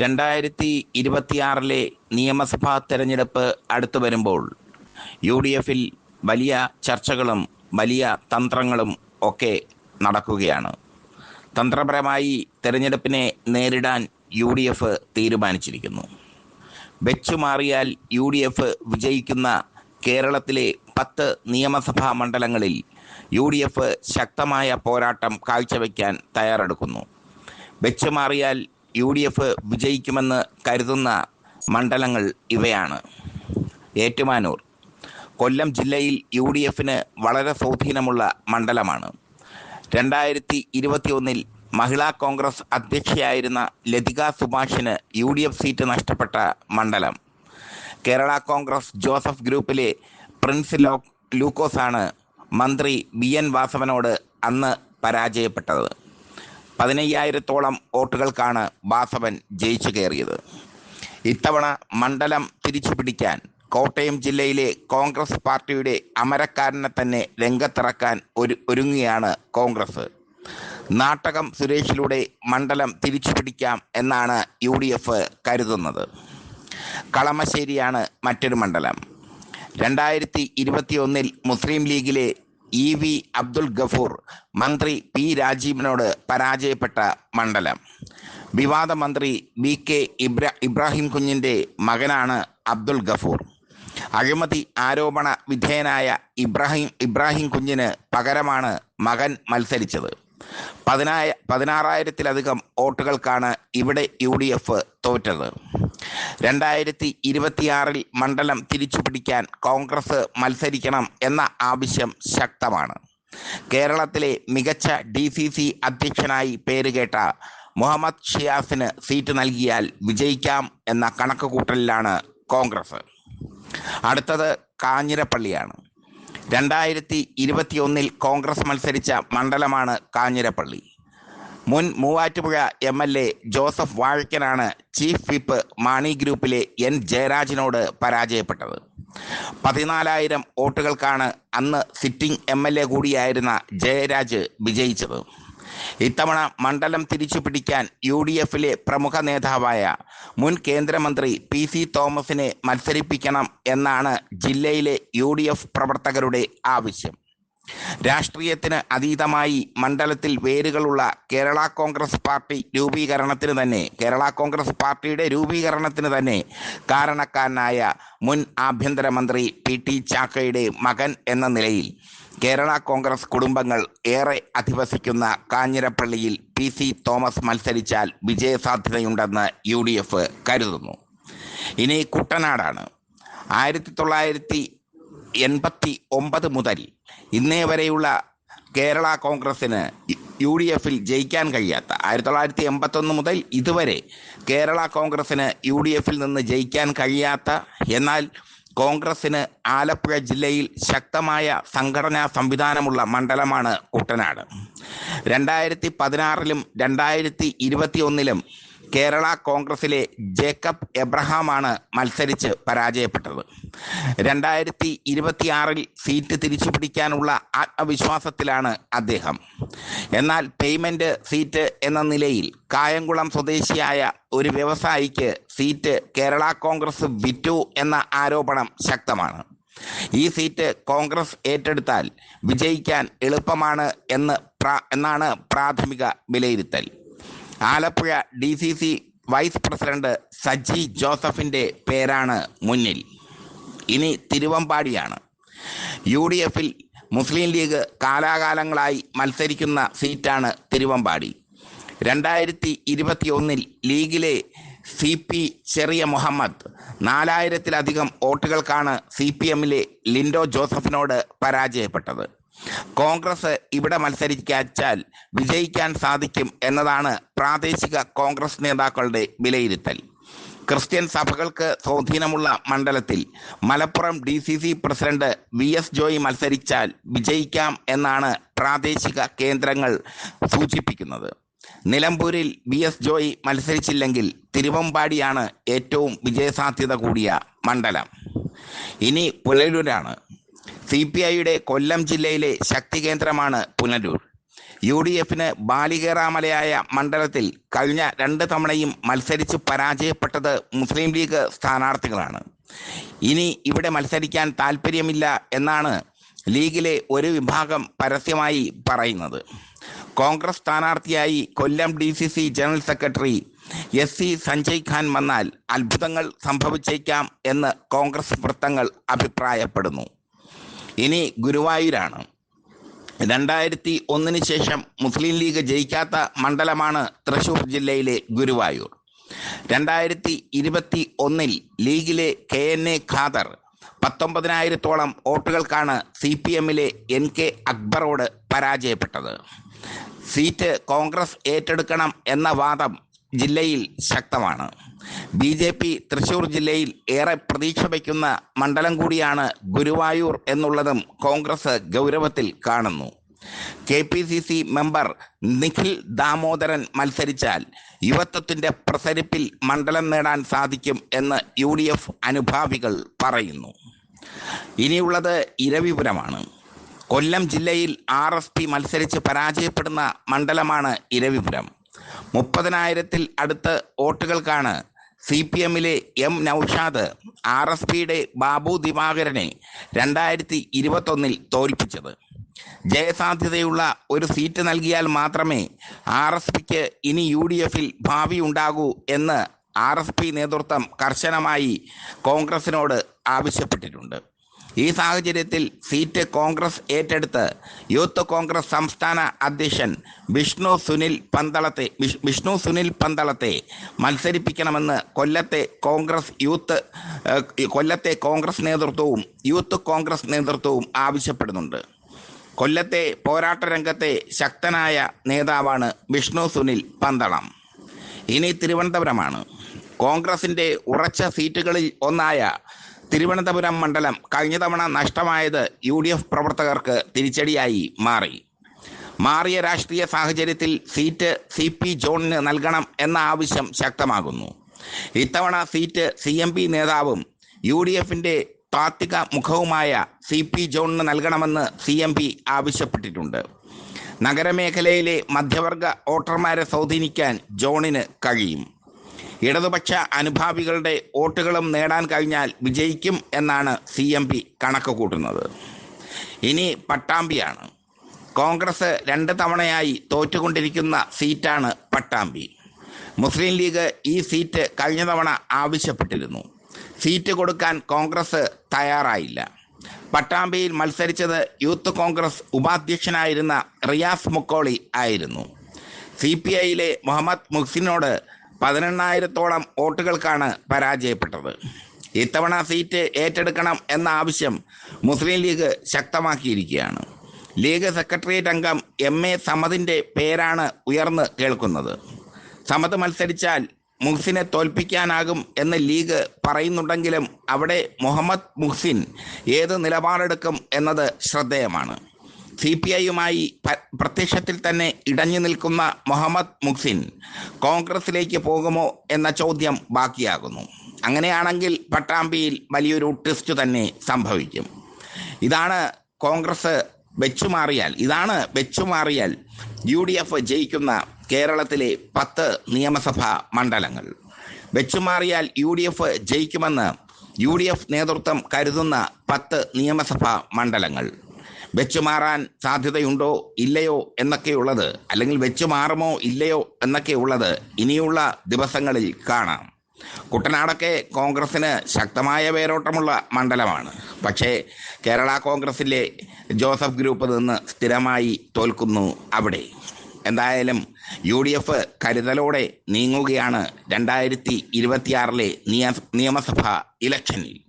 രണ്ടായിരത്തി ഇരുപത്തിയാറിലെ നിയമസഭാ തെരഞ്ഞെടുപ്പ് അടുത്തു വരുമ്പോൾ യു ഡി എഫിൽ വലിയ ചർച്ചകളും വലിയ തന്ത്രങ്ങളും ഒക്കെ നടക്കുകയാണ്. തന്ത്രപരമായി തെരഞ്ഞെടുപ്പിനെ നേരിടാൻ യു ഡി എഫ് തീരുമാനിച്ചിരിക്കുന്നു. വെച്ചു മാറിയാൽ യു ഡി എഫ് വിജയിക്കുന്ന കേരളത്തിലെ പത്ത് നിയമസഭാ മണ്ഡലങ്ങളിൽ യു ഡി എഫ് ശക്തമായ പോരാട്ടം കാഴ്ചവെക്കാൻ തയ്യാറെടുക്കുന്നു. വെച്ചുമാറിയാൽ യു ഡി എഫ് വിജയിക്കുമെന്ന് കരുതുന്ന മണ്ഡലങ്ങൾ ഇവയാണ്. ഏറ്റുമാനൂർ കൊല്ലം ജില്ലയിൽ യു ഡി എഫിന് വളരെ സ്വാധീനമുള്ള മണ്ഡലമാണ്. രണ്ടായിരത്തി ഇരുപത്തിയൊന്നിൽ മഹിളാ കോൺഗ്രസ് അധ്യക്ഷയായിരുന്ന ലതിക സുഭാഷിന് യു ഡി എഫ് സീറ്റ് നഷ്ടപ്പെട്ട മണ്ഡലം. കേരള കോൺഗ്രസ് ജോസഫ് ഗ്രൂപ്പിലെ പ്രിൻസ് ലോ ലൂക്കോസാണ് മന്ത്രി ബി എൻ വാസവനോട് അന്ന് പരാജയപ്പെട്ടത്. പതിനയ്യായിരത്തോളം വോട്ടുകൾക്കാണ് വാസവൻ ജയിച്ചു കയറിയത്. ഇത്തവണ മണ്ഡലം തിരിച്ചു പിടിക്കാൻ കോട്ടയം ജില്ലയിലെ കോൺഗ്രസ് പാർട്ടിയുടെ അമരക്കാരനെ തന്നെ രംഗത്തിറക്കാൻ ഒരു ഒരുങ്ങുകയാണ് കോൺഗ്രസ്. നാട്ടകം സുരേഷിലൂടെ മണ്ഡലം തിരിച്ചു പിടിക്കാം എന്നാണ് യു ഡി എഫ് കരുതുന്നത്. കളമശ്ശേരിയാണ് മറ്റൊരു മണ്ഡലം. രണ്ടായിരത്തി ഇരുപത്തിയൊന്നിൽ മുസ്ലിം ലീഗിലെ ഇ വി അബ്ദുൽ ഗഫൂർ മന്ത്രി പി രാജീവിനോട് പരാജയപ്പെട്ട മണ്ഡലം. വിവാദ മന്ത്രി വി കെ ഇബ്രാ ഇബ്രാഹിം കുഞ്ഞിന്റെ മകനാണ് അബ്ദുൽ ഗഫൂർ. അഴിമതി ആരോപണ വിധേയനായ ഇബ്രാഹിം ഇബ്രാഹിം കുഞ്ഞിന് പകരമാണ് മകൻ മത്സരിച്ചത്. പതിനായ പതിനാറായിരത്തിലധികം വോട്ടുകൾക്കാണ് ഇവിടെ യു ഡി എഫ് തോറ്റത്. രണ്ടായിരത്തി ഇരുപത്തിയാറിൽ മണ്ഡലം തിരിച്ചു പിടിക്കാൻ കോൺഗ്രസ് മത്സരിക്കണം എന്ന ആവശ്യം ശക്തമാണ്. കേരളത്തിലെ മികച്ച ഡി സി സി അധ്യക്ഷനായി പേരുകേട്ട മുഹമ്മദ് ഷിയാസിന് സീറ്റ് നൽകിയാൽ വിജയിക്കാം എന്ന കണക്കുകൂട്ടലിലാണ് കോൺഗ്രസ്. അടുത്തത് കാഞ്ഞിരപ്പള്ളിയാണ്. രണ്ടായിരത്തി ഇരുപത്തിയൊന്നിൽ കോൺഗ്രസ് മത്സരിച്ച മണ്ഡലമാണ് കാഞ്ഞിരപ്പള്ളി. മുൻ Muvattupuzha M L A Joseph വാഴക്കനാണ് chief whip Mani ഗ്രൂപ്പിലെ എൻ ജയരാജിനോട് പരാജയപ്പെട്ടത്. പതിനാലായിരം വോട്ടുകൾക്കാണ് അന്ന് സിറ്റിംഗ് എം എൽ എ കൂടിയായിരുന്ന ജയരാജ് വിജയിച്ചത്. ഇത്തവണ മണ്ഡലം തിരിച്ചു പിടിക്കാൻ യു ഡി എഫിലെ പ്രമുഖ നേതാവായ മുൻ കേന്ദ്രമന്ത്രി പി സി തോമസിനെ മത്സരിപ്പിക്കണം എന്നാണ് ജില്ലയിലെ യു ഡി എഫ് പ്രവർത്തകരുടെ ആവശ്യം. രാഷ്ട്രീയത്തിന് അതീതമായി മണ്ഡലത്തിൽ വേരുകളുള്ള കേരള കോൺഗ്രസ് പാർട്ടി രൂപീകരണത്തിന് തന്നെ കേരള കോൺഗ്രസ് പാർട്ടിയുടെ രൂപീകരണത്തിന് തന്നെ കാരണക്കാരനായ മുൻ ആഭ്യന്തരമന്ത്രി പി ടി ചാക്കയുടെ മകൻ എന്ന നിലയിൽ കേരള കോൺഗ്രസ് കുടുംബങ്ങൾ ഏറെ അധിവസിക്കുന്ന കാഞ്ഞിരപ്പള്ളിയിൽ പി സി തോമസ് മത്സരിച്ചാൽ വിജയസാധ്യതയുണ്ടെന്ന് യു ഡി എഫ് കരുതുന്നു. ഇനി കുട്ടനാടാണ്. ആയിരത്തി തൊള്ളായിരത്തി എൺപത്തി ഒമ്പത് മുതൽ ഇന്നേ വരെയുള്ള കേരള കോൺഗ്രസ്സിന് യു ഡി എഫിൽ ജയിക്കാൻ കഴിയാത്ത ആയിരത്തി തൊള്ളായിരത്തി എൺപത്തൊന്ന് മുതൽ ഇതുവരെ കേരള കോൺഗ്രസ്സിന് യു ഡി എഫിൽ നിന്ന് ജയിക്കാൻ കഴിയാത്ത എന്നാൽ കോൺഗ്രസ്സിന് ആലപ്പുഴ ജില്ലയിൽ ശക്തമായ സംഘടനാ സംവിധാനമുള്ള മണ്ഡലമാണ് കുട്ടനാട്. രണ്ടായിരത്തി പതിനാറിലും രണ്ടായിരത്തി ഇരുപത്തി ഒന്നിലും കേരള കോൺഗ്രസിലെ ജേക്കബ് എബ്രഹാമാണ് മത്സരിച്ച് പരാജയപ്പെട്ടത്. രണ്ടായിരത്തി ഇരുപത്തിയാറിൽ സീറ്റ് തിരിച്ചു പിടിക്കാനുള്ള ആത്മവിശ്വാസത്തിലാണ് അദ്ദേഹം. എന്നാൽ പേയ്മെന്റ് സീറ്റ് എന്ന നിലയിൽ കായംകുളം സ്വദേശിയായ ഒരു വ്യവസായിക്ക് സീറ്റ് കേരള കോൺഗ്രസ് വിറ്റു എന്ന ആരോപണം ശക്തമാണ്. ഈ സീറ്റ് കോൺഗ്രസ് ഏറ്റെടുത്താൽ വിജയിക്കാൻ എളുപ്പമാണ് എന്ന് എന്നാണ് പ്രാഥമിക വിലയിരുത്തൽ. Alappuzha D C C vice president Saji ജോസഫിന്റെ പേരാണ് മുന്നിൽ. ഇനി തിരുവമ്പാടിയാണ്. യു ഡി എഫിൽ മുസ്ലിം ലീഗ് കാലാകാലങ്ങളായി മത്സരിക്കുന്ന സീറ്റാണ് തിരുവമ്പാടി. രണ്ടായിരത്തി ഇരുപത്തി ഒന്നിൽ ലീഗിലെ സി പി ചെറിയ മുഹമ്മദ് നാലായിരത്തിലധികം വോട്ടുകൾക്കാണ് സി പി എമ്മിലെ ലിൻഡോ ജോസഫിനോട് പരാജയപ്പെട്ടത്. കോൺഗ്രസ് ഇവിടെ മത്സരിക്കാച്ചാൽ വിജയിക്കാൻ സാധിക്കും എന്നതാണ് പ്രാദേശിക കോൺഗ്രസ് നേതാക്കളുടെ വിലയിരുത്തൽ. ക്രിസ്ത്യൻ സഭകൾക്ക് സ്വാധീനമുള്ള മണ്ഡലത്തിൽ Malappuram D C C president V S Joy മത്സരിച്ചാൽ വിജയിക്കാം എന്നാണ് പ്രാദേശിക കേന്ദ്രങ്ങൾ സൂചിപ്പിക്കുന്നത്. നിലമ്പൂരിൽ വി എസ് ജോയി മത്സരിച്ചില്ലെങ്കിൽ തിരുവമ്പാടിയാണ് ഏറ്റവും വിജയസാധ്യത കൂടിയ മണ്ഡലം. ഇനി പുനലൂരാണ്. സി പി ഐയുടെ കൊല്ലം ജില്ലയിലെ ശക്തി കേന്ദ്രമാണ് പുനലൂർ. യു ഡി എഫിന് ബാലികേറാമലയായ മണ്ഡലത്തിൽ കഴിഞ്ഞ രണ്ട് തവണയും മത്സരിച്ച് പരാജയപ്പെട്ടത് മുസ്ലിം ലീഗ് സ്ഥാനാർത്ഥികളാണ്. ഇനി ഇവിടെ മത്സരിക്കാൻ താല്പര്യമില്ല എന്നാണ് ലീഗിലെ ഒരു വിഭാഗം പരസ്യമായി പറയുന്നത്. കോൺഗ്രസ് സ്ഥാനാർത്ഥിയായി Kollam D C C general secretary S C Sanjay Khan വന്നാൽ അത്ഭുതങ്ങൾ സംഭവിച്ചേക്കാം എന്ന് കോൺഗ്രസ് വൃത്തങ്ങൾ അഭിപ്രായപ്പെടുന്നു. ഇനി ഗുരുവായൂരാണ്. രണ്ടായിരത്തി ഒന്നിന് ശേഷം മുസ്ലിം ലീഗ് ജയിക്കാത്ത മണ്ഡലമാണ് തൃശൂർ ജില്ലയിലെ ഗുരുവായൂർ. രണ്ടായിരത്തി ഇരുപത്തി ഒന്നിൽ ലീഗിലെ കെ എൻ എ ഖാദർ പത്തൊമ്പതിനായിരത്തോളം വോട്ടുകൾക്കാണ് സി പി എമ്മിലെ എൻ കെ അക്ബറോട് പരാജയപ്പെട്ടത്. സീറ്റ് കോൺഗ്രസ് ഏറ്റെടുക്കണം എന്ന വാദം ജില്ലയിൽ ശക്തമാണ്. ബി ജെ പി തൃശൂർ ജില്ലയിൽ ഏറെ പ്രതീക്ഷ വയ്ക്കുന്ന മണ്ഡലം കൂടിയാണ് ഗുരുവായൂർ എന്നുള്ളതും കോൺഗ്രസ് ഗൗരവത്തിൽ കാണുന്നു. K P C C member Nikhil Damodaran മത്സരിച്ചാൽ യുവത്വത്തിന്റെ പ്രസരിപ്പിൽ മണ്ഡലം നേടാൻ സാധിക്കും എന്ന് യു ഡി എഫ് അനുഭാവികൾ പറയുന്നു. ഇനിയുള്ളത് ഇരവിപുരമാണ്. കൊല്ലം ജില്ലയിൽ ആർ എസ് പി മത്സരിച്ച് പരാജയപ്പെടുന്ന മണ്ഡലമാണ് ഇരവിപുരം. മുപ്പതിനായിരത്തിൽ അടുത്ത് വോട്ടുകൾക്കാണ് സി പി എമ്മിലെ എം നൌഷാദ് ആർ എസ് പിയുടെ ബാബു ദിവാകരനെ രണ്ടായിരത്തി ഇരുപത്തൊന്നിൽ തോൽപ്പിച്ചത്. ജയസാധ്യതയുള്ള ഒരു സീറ്റ് നൽകിയാൽ മാത്രമേ ആർ എസ് പിക്ക് ഇനി യു ഡി എഫിൽ ഭാവി ഉണ്ടാകൂ എന്ന് ആർ എസ് പി നേതൃത്വം കർശനമായി കോൺഗ്രസിനോട് ആവശ്യപ്പെട്ടിട്ടുണ്ട്. ഈ സാഹചര്യത്തിൽ സീറ്റ് കോൺഗ്രസ് ഏറ്റെടുത്ത് യൂത്ത് കോൺഗ്രസ് സംസ്ഥാന അധ്യക്ഷൻ വിഷ്ണു സുനിൽ പന്തളത്തെ വിഷ്ണു സുനിൽ പന്തളത്തെ മത്സരിപ്പിക്കണമെന്ന് കൊല്ലത്തെ കോൺഗ്രസ് യൂത്ത് കൊല്ലത്തെ കോൺഗ്രസ് നേതൃത്വവും യൂത്ത് കോൺഗ്രസ് നേതൃത്വവും ആവശ്യപ്പെടുന്നുണ്ട്. കൊല്ലത്തെ പോരാട്ട രംഗത്തെ ശക്തനായ നേതാവാണ് വിഷ്ണു സുനിൽ പന്തളം. ഇനി തിരുവനന്തപുരമാണ്. കോൺഗ്രസിന്റെ ഉറച്ച സീറ്റുകളിൽ ഒന്നായ തിരുവനന്തപുരം മണ്ഡലം കഴിഞ്ഞ തവണ നഷ്ടമായത് യു ഡി എഫ് പ്രവർത്തകർക്ക് തിരിച്ചടിയായി മാറി. മാറിയ രാഷ്ട്രീയ സാഹചര്യത്തിൽ സീറ്റ് സി പി ജോണിന് നൽകണം എന്ന ആവശ്യം ശക്തമാകുന്നു. ഇത്തവണ സീറ്റ് സി എം പി നേതാവും യു ഡി എഫിന്റെ താത്വിക മുഖവുമായ സി പി ജോണിന് നൽകണമെന്ന് സി എം പി ആവശ്യപ്പെട്ടിട്ടുണ്ട്. നഗരമേഖലയിലെ മധ്യവർഗ വോട്ടർമാരെ സ്വാധീനിക്കാൻ ജോണിന് കഴിയും. ഇടതുപക്ഷ അനുഭാവികളുടെ വോട്ടുകളും നേടാൻ കഴിഞ്ഞാൽ വിജയിക്കും എന്നാണ് സി എം പി കണക്ക് കൂട്ടുന്നത്. ഇനി പട്ടാമ്പിയാണ്. കോൺഗ്രസ് രണ്ട് തവണയായി തോറ്റുകൊണ്ടിരിക്കുന്ന സീറ്റാണ് പട്ടാമ്പി. മുസ്ലിം ലീഗ് ഈ സീറ്റ് കഴിഞ്ഞ തവണ ആവശ്യപ്പെട്ടിരുന്നു. സീറ്റ് കൊടുക്കാൻ കോൺഗ്രസ് തയ്യാറായില്ല. പട്ടാമ്പിയിൽ മത്സരിച്ചത് യൂത്ത് കോൺഗ്രസ് ഉപാധ്യക്ഷനായിരുന്ന റിയാസ് മുക്കോളി ആയിരുന്നു. സി പി ഐയിലെ മുഹമ്മദ് മുഹ്സിനോട് പതിനെണ്ണായിരത്തോളം വോട്ടുകൾക്കാണ് പരാജയപ്പെട്ടത്. ഇത്തവണ സീറ്റ് ഏറ്റെടുക്കണം എന്ന ആവശ്യം മുസ്ലിം ലീഗ് ശക്തമാക്കിയിരിക്കുകയാണ്. ലീഗ് സെക്രട്ടേറിയറ്റ് അംഗം എം എ സമദിന്റെ പേരാണ് ഉയർന്ന് കേൾക്കുന്നത്. സമദ് മത്സരിച്ചാൽ മുഹ്സിനെ തോൽപ്പിക്കാനാകും എന്ന് ലീഗ് പറയുന്നുണ്ടെങ്കിലും അവിടെ മുഹമ്മദ് മുഹ്സിൻ ഏത് നിലപാടെടുക്കും എന്നത് ശ്രദ്ധേയമാണ്. സി പി ഐയുമായി പ്രത്യക്ഷത്തിൽ തന്നെ ഇടഞ്ഞു നിൽക്കുന്ന മുഹമ്മദ് മുഹ്സിൻ കോൺഗ്രസിലേക്ക് പോകുമോ എന്ന ചോദ്യം ബാക്കിയാകുന്നു. അങ്ങനെയാണെങ്കിൽ പട്ടാമ്പിയിൽ വലിയൊരു ട്വിസ്റ്റ് തന്നെ സംഭവിക്കും. ഇതാണ് കോൺഗ്രസ് വെച്ചുമാറിയാൽ ഇതാണ് വെച്ചുമാറിയാൽ യു ഡി എഫ് ജയിക്കുന്ന കേരളത്തിലെ പത്ത് നിയമസഭാ മണ്ഡലങ്ങൾ. വെച്ചുമാറിയാൽ യു ഡി എഫ് ജയിക്കുമെന്ന് യു ഡി എഫ് നേതൃത്വം കരുതുന്ന പത്ത് നിയമസഭാ മണ്ഡലങ്ങൾ. വെച്ചുമാറാൻ സാധ്യതയുണ്ടോ ഇല്ലയോ എന്നൊക്കെയുള്ളത് അല്ലെങ്കിൽ വെച്ചുമാറുമോ ഇല്ലയോ എന്നൊക്കെയുള്ളത് ഇനിയുള്ള ദിവസങ്ങളിൽ കാണാം. കുട്ടനാടൊക്കെ കോൺഗ്രസിന് ശക്തമായ വേരോട്ടമുള്ള മണ്ഡലമാണ്. പക്ഷേ കേരള കോൺഗ്രസിലെ ജോസഫ് ഗ്രൂപ്പ് നിന്ന് സ്ഥിരമായി തോൽക്കുന്നു അവിടെ. എന്തായാലും യു ഡി എഫ് കരുതലോടെ നീങ്ങുകയാണ് രണ്ടായിരത്തി ഇരുപത്തിയാറിലെ നിയമസഭാ ഇലക്ഷനിൽ.